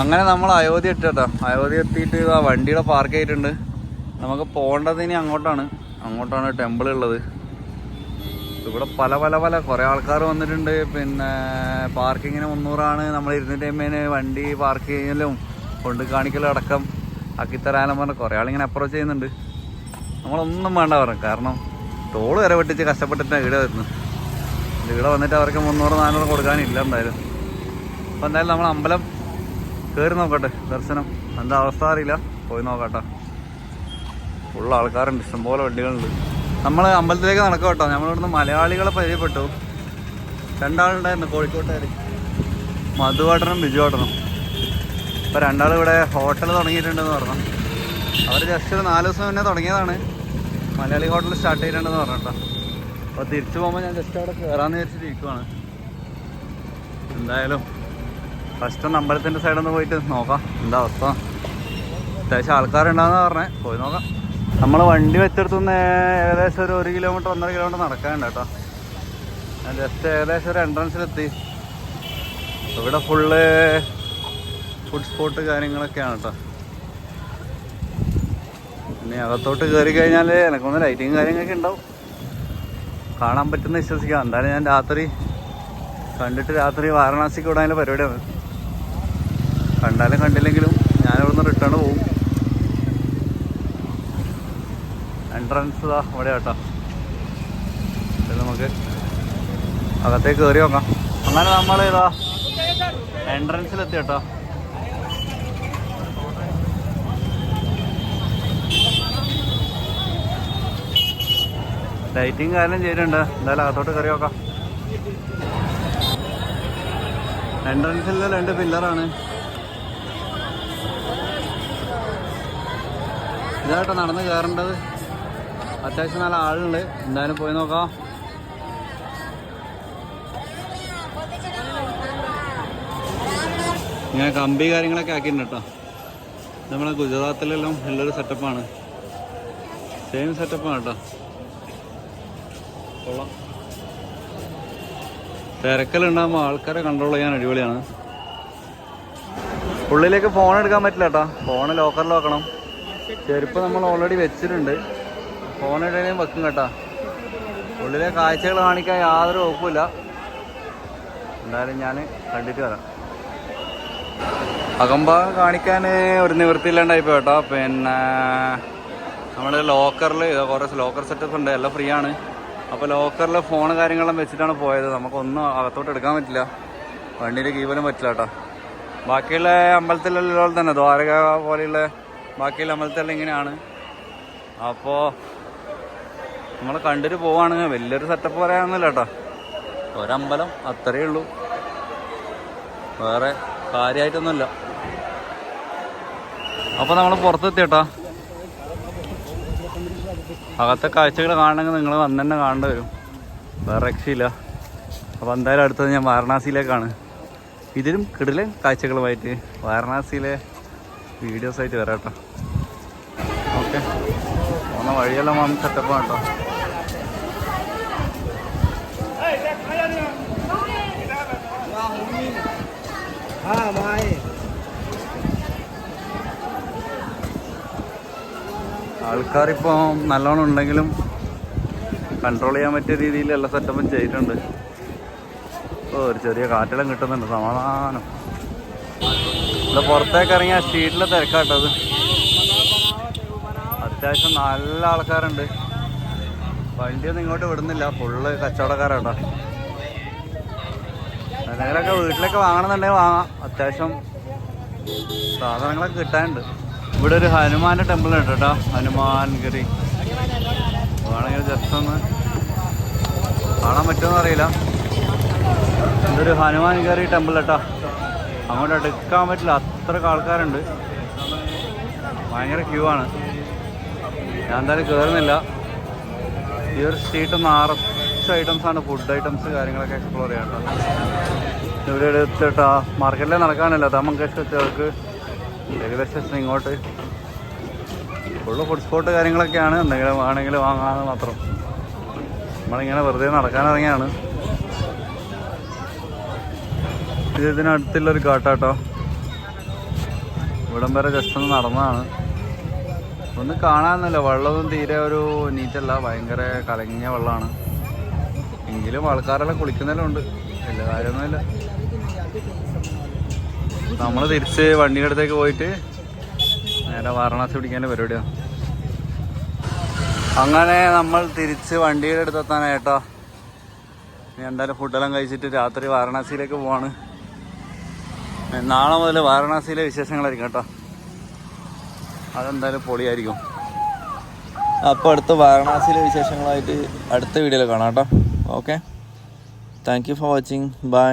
അങ്ങനെ നമ്മൾ അയോധ്യ എത്തിട്ടോ അയോധ്യ എത്തിയിട്ട് ആ വണ്ടിയുടെ പാർക്ക് ചെയ്തിട്ടുണ്ട് നമുക്ക് പോകേണ്ടത് ഇനി അങ്ങോട്ടാണ്. അങ്ങോട്ടാണ് ടെമ്പിൾ ഉള്ളത്. ഇവിടെ പല പല പല. കുറേ ആൾക്കാർ വന്നിട്ടുണ്ട്. പിന്നെ പാർക്കിങ്ങിന് മുന്നൂറാണ്. നമ്മൾ ഇരുന്ന ടൈമിന് വണ്ടി പാർക്ക് ചെയ്യലും കൊണ്ട് കാണിക്കലും അടക്കം. ആക്കിത്തരാനും പറഞ്ഞ് കുറേ ആളിങ്ങനെ അപ്രോച്ച് ചെയ്യുന്നുണ്ട്. നമ്മളൊന്നും വേണ്ട പറയാം കാരണം ടോൾ വരെ വെട്ടിച്ച് കഷ്ടപ്പെട്ടിട്ടാണ് ഇവിടെ വരുന്നത്. ഇവിടെ വന്നിട്ട് അവർക്ക് മുന്നൂറ് നാനൂറ് കൊടുക്കാനില്ല എന്തായാലും. അപ്പോൾ എന്തായാലും നമ്മൾ അമ്പലം കയറി നോക്കട്ടെ ദർശനം. എന്താ അവസ്ഥ അറിയില്ല. പോയി നോക്കട്ടെ. ഫുൾ ആൾക്കാരുണ്ട്. ഇഷ്ടംപോലെ വണ്ടികളുണ്ട്. നമ്മൾ അമ്പലത്തിലേക്ക് നടക്കാം കേട്ടോ. നമ്മളിവിടുന്ന് മലയാളികളെ പരിചയപ്പെട്ടു. രണ്ടാളുണ്ടായിരുന്നു കോഴിക്കോട്ടുകാർ മധുവാട്ടനും ബിജുവാട്ടനും ഇപ്പോൾ രണ്ടാൾ ഇവിടെ ഹോട്ടൽ തുടങ്ങിയിട്ടുണ്ടെന്ന് പറഞ്ഞു. അവർ ജസ്റ്റ് ഒരു നാല് ദിവസം മുന്നേ തുടങ്ങിയതാണ്. മലയാളി ഹോട്ടൽ സ്റ്റാർട്ട് ചെയ്തിട്ടുണ്ടെന്ന് പറഞ്ഞിട്ടോ. അപ്പോൾ തിരിച്ചു പോകുമ്പോൾ ഞാൻ ജസ്റ്റ് അവിടെ കയറാമെന്ന് വിചാരിച്ചിട്ട് ഇരിക്കുവാണ്. എന്തായാലും ഫസ്റ്റ് ഒന്ന് അമ്പലത്തിന്റെ സൈഡൊന്ന് പോയിട്ട് നോക്കാം. എന്താ അവസ്ഥ? അത്യാവശ്യം ആൾക്കാരുണ്ടാകുന്ന പറഞ്ഞേ. പോയി നോക്കാം. നമ്മൾ വണ്ടി വെച്ചെടുത്തുനിന്ന് ഏകദേശം ഒരു ഒരു കിലോമീറ്റർ ഒന്നര കിലോമീറ്റർ നടക്കാനുണ്ട് കേട്ടോ. ഞാൻ ജസ്റ്റ് ഏകദേശം ഒരു എൻട്രൻസിലെത്തി ഇവിടെ ഫുള്ള് ഫുഡ് സ്പോട്ട് കാര്യങ്ങളൊക്കെയാണ് കേട്ടോ. പിന്നെ അകത്തോട്ട് കയറി കഴിഞ്ഞാൽ എനക്കൊന്ന് ലൈറ്റിങ് കാര്യങ്ങളൊക്കെ ഉണ്ടാവും. കാണാൻ പറ്റുന്ന വിശ്വസിക്കാം. എന്തായാലും ഞാൻ രാത്രി കണ്ടിട്ട് രാത്രി വാരണാസിക്ക് വിടാനുള്ള പരിപാടിയാണ്. കണ്ടാലും കണ്ടില്ലെങ്കിലും ഞാൻ ഇവിടുന്ന് റിട്ടേൺ പോവും. എൻട്രൻസ് ഇതാ ഇവിടെ കേട്ടോ നമുക്ക് അകത്തേക്ക് കയറി നോക്കാം. അങ്ങനെ നമ്മൾ ഇതാ എൻട്രൻസിലെത്തി കേട്ടോ. ലൈറ്റിങ് കാര്യം ചെയ്തിട്ടുണ്ട് എന്തായാലും അകത്തോട്ട് കയറി നോക്കാം. എൻട്രൻസിലെ രണ്ട് പില്ലറാണ് ഇതായിട്ട് നടന്ന് കയറേണ്ടത്. അത്യാവശ്യം നല്ല ആളുണ്ട്. എന്തായാലും പോയി നോക്കാം. ഇങ്ങനെ കമ്പി കാര്യങ്ങളൊക്കെ ആക്കിയിട്ടുണ്ട് കേട്ടോ. നമ്മളെ ഗുജറാത്തിലെല്ലാം ഉള്ളൊരു സെറ്റപ്പാണ് സെയിം സെറ്റപ്പാണ് കേട്ടോ. കൊള്ളാം. തിരക്കലുണ്ടാകുമ്പോൾ ആൾക്കാരെ കൺട്രോൾ ചെയ്യാൻ അടിപൊളിയാണ്. ഉള്ളിലേക്ക് ഫോൺ എടുക്കാൻ പറ്റില്ല കേട്ടോ ഫോൺ ലോക്കറിൽ വെക്കണം. ചെരുപ്പ് നമ്മൾ ഓൾറെഡി വെച്ചിട്ടുണ്ട്. ഫോൺ ഇടണേലും വെക്കും കേട്ടോ. ഉള്ളിലെ കാഴ്ചകൾ കാണിക്കാൻ യാതൊരു വകുപ്പില്ല എന്തായാലും ഞാൻ കണ്ടിട്ട് വരാം. അകമ്പാകം കാണിക്കാൻ ഒരു നിവൃത്തിയില്ലാണ്ടായിപ്പോ കേട്ടോ. പിന്നെ നമ്മുടെ ലോക്കറിൽ കുറേ ലോക്കർ സെറ്റപ്പ് ഉണ്ട്. എല്ലാം ഫ്രീ ആണ്. അപ്പോൾ ലോക്കറിൽ ഫോൺ കാര്യങ്ങളെല്ലാം വെച്ചിട്ടാണ് പോയത്. നമുക്കൊന്നും അകത്തോട്ട് എടുക്കാൻ പറ്റില്ല. വണ്ടിയിൽ കീവലും പറ്റില്ല കേട്ടോ. ബാക്കിയുള്ള അമ്പലത്തിലുള്ള തന്നെ ദ്വാരക പോലെയുള്ള ബാക്കിയുള്ള അമ്പലത്തിലെല്ലാം ഇങ്ങനെയാണ്. അപ്പോൾ നമ്മൾ കണ്ടിട്ട് പോവുകയാണെങ്കിൽ വലിയൊരു സെറ്റപ്പ് പറയാനൊന്നുമില്ല കേട്ടോ. ഒരമ്പലം അത്രയേ ഉള്ളൂ. വേറെ കാര്യമായിട്ടൊന്നുമില്ല അപ്പോൾ നമ്മൾ പുറത്തെത്തി കേട്ടോ. അകത്തെ കാഴ്ചകൾ കാണണമെങ്കിൽ നിങ്ങൾ വന്ന് തന്നെ കാണേണ്ടി വരും. വേറെ രക്ഷയില്ല. അപ്പോൾ എന്തായാലും അടുത്തത് ഞാൻ വാരണാസിയിലേക്കാണ്. ഇതിലും കിടിലൻ കാഴ്ചകളുമായിട്ട് വാരണാസിയിലെ വീഡിയോസ് ആയിട്ട് വരാം കേട്ടോ. ഓക്കെ പോകുന്ന വഴിയെല്ലാം വന്ന് സെറ്റപ്പാണ് കേട്ടോ. ആൾക്കാരിപ്പോൾ നല്ലോണം ഉണ്ടെങ്കിലും കൺട്രോൾ ചെയ്യാൻ പറ്റിയ രീതിയിൽ എല്ലാ സെറ്റപ്പും ചെയ്തിട്ടുണ്ട്. ഓ ഒരു ചെറിയ കാറ്റെല്ലാം കിട്ടുന്നുണ്ട് സമാധാനം. ഇവിടെ പുറത്തേക്ക് ഇറങ്ങിയ സ്ട്രീറ്റിലെ തിരക്കാട്ടത് അത്യാവശ്യം നല്ല ആൾക്കാരുണ്ട്. വണ്ടിയൊന്നും ഇങ്ങോട്ട് വിടുന്നില്ല ഫുള്ള് കച്ചവടക്കാരാട്ടോ. എന്തെങ്കിലുമൊക്കെ വീട്ടിലൊക്കെ വാങ്ങണമെന്നുണ്ടെങ്കിൽ വാങ്ങാം. അത്യാവശ്യം സാധനങ്ങളൊക്കെ കിട്ടാനുണ്ട്. ഇവിടെ ഒരു ഹനുമാന്റെ ടെമ്പിൾ ഉണ്ട് കേട്ടോ. ഹനുമാൻഗിരി വേണമെങ്കിൽ ജസ്റ്റ് ഒന്ന് കാണാൻ പറ്റുമെന്ന് അറിയില്ല. ഇതൊരു ഹനുമാൻഗിരി ടെമ്പിൾ കേട്ടോ. അങ്ങോട്ട് എടുക്കാൻ പറ്റില്ല. അത്രയ്ക്ക് ആൾക്കാരുണ്ട്. ഭയങ്കര ക്യൂ ആണ്. ഞാൻ എന്തായാലും കയറുന്നില്ല ഈ ഒരു സ്ട്രീറ്റ് നിറച്ച് ഐറ്റംസ് ആണ്. ഫുഡ് ഐറ്റംസ് കാര്യങ്ങളൊക്കെ എക്സ്പ്ലോർ ചെയ്യാം കേട്ടോ. ഇവിടെ എടുത്തിട്ടാ മാർക്കറ്റിലേ നടക്കാനല്ല. ദമങ്കേഷ് ചേർക്ക് ഏകദേശം ഇങ്ങോട്ട്. ഫുള്ള് ഫുഡ് സ്പോട്ട് കാര്യങ്ങളൊക്കെയാണ്. എന്തെങ്കിലും വേണമെങ്കിൽ വാങ്ങാമെന്ന് മാത്രം. നമ്മളിങ്ങനെ വെറുതെ നടക്കാനിറങ്ങിയാണ്. ഇത് ഇതിനടുത്തുള്ളൊരു കാട്ടാട്ടോ. ഇവിടം വരെ ജസ്റ്റ് ഒന്ന് നടന്നതാണ്. ഒന്ന് കാണാനൊന്നുമില്ല വെള്ളമൊന്നും തീരെ ഒരു നീറ്റല്ല. ഭയങ്കര കലങ്ങിയ വെള്ളമാണ്. എങ്കിലും ആൾക്കാരെല്ലാം കുളിക്കുന്നതിലുണ്ട്. വലിയ കാര്യമൊന്നുമില്ല. നമ്മൾ തിരിച്ച് വണ്ടിയുടെ അടുത്തേക്ക് പോയിട്ട് നേരെ വാരണാസി പിടിക്കാന്റെ പരിപാടിയാണ് അങ്ങനെ നമ്മൾ തിരിച്ച് വണ്ടിയുടെ അടുത്ത് എത്താനായിട്ടോ ഇനി എന്തായാലും ഫുഡെല്ലാം കഴിച്ചിട്ട് രാത്രി വാരണാസിയിലേക്ക് പോവാണ്. നാളെ മുതൽ വാരണാസിയിലെ വിശേഷങ്ങളായിരിക്കും കേട്ടോ. അതെന്തായാലും പൊളിയായിരിക്കും. അപ്പോൾ അടുത്ത വാരണാസിയിലെ വിശേഷങ്ങളായിട്ട് അടുത്ത വീഡിയോയിൽ കാണാം കേട്ടോ. Okay. Thank you for watching bye